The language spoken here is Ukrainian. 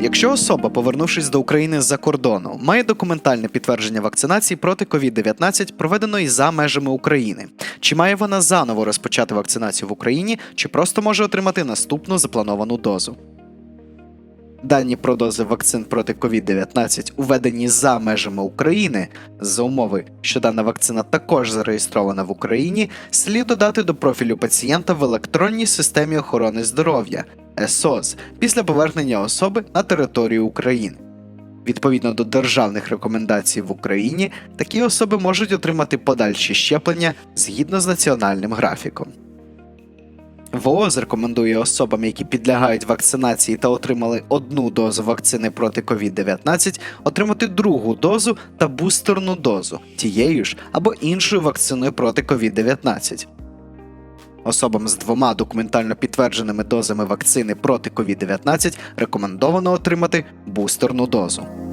Якщо особа, повернувшись до України з-за кордону, має документальне підтвердження вакцинації проти COVID-19, проведеної за межами України, чи має вона заново розпочати вакцинацію в Україні, чи просто може отримати наступну заплановану дозу? Дані про дози вакцин проти COVID-19, уведені за межами України, за умови, що дана вакцина також зареєстрована в Україні, слід додати до профілю пацієнта в електронній системі охорони здоров'я ЕСОЗ після повернення особи на територію України. Відповідно до державних рекомендацій в Україні, такі особи можуть отримати подальші щеплення згідно з національним графіком. ВООЗ рекомендує особам, які підлягають вакцинації та отримали одну дозу вакцини проти COVID-19, отримати другу дозу та бустерну дозу тією ж або іншою вакциною проти COVID-19. Особам з двома документально підтвердженими дозами вакцини проти COVID-19 рекомендовано отримати бустерну дозу.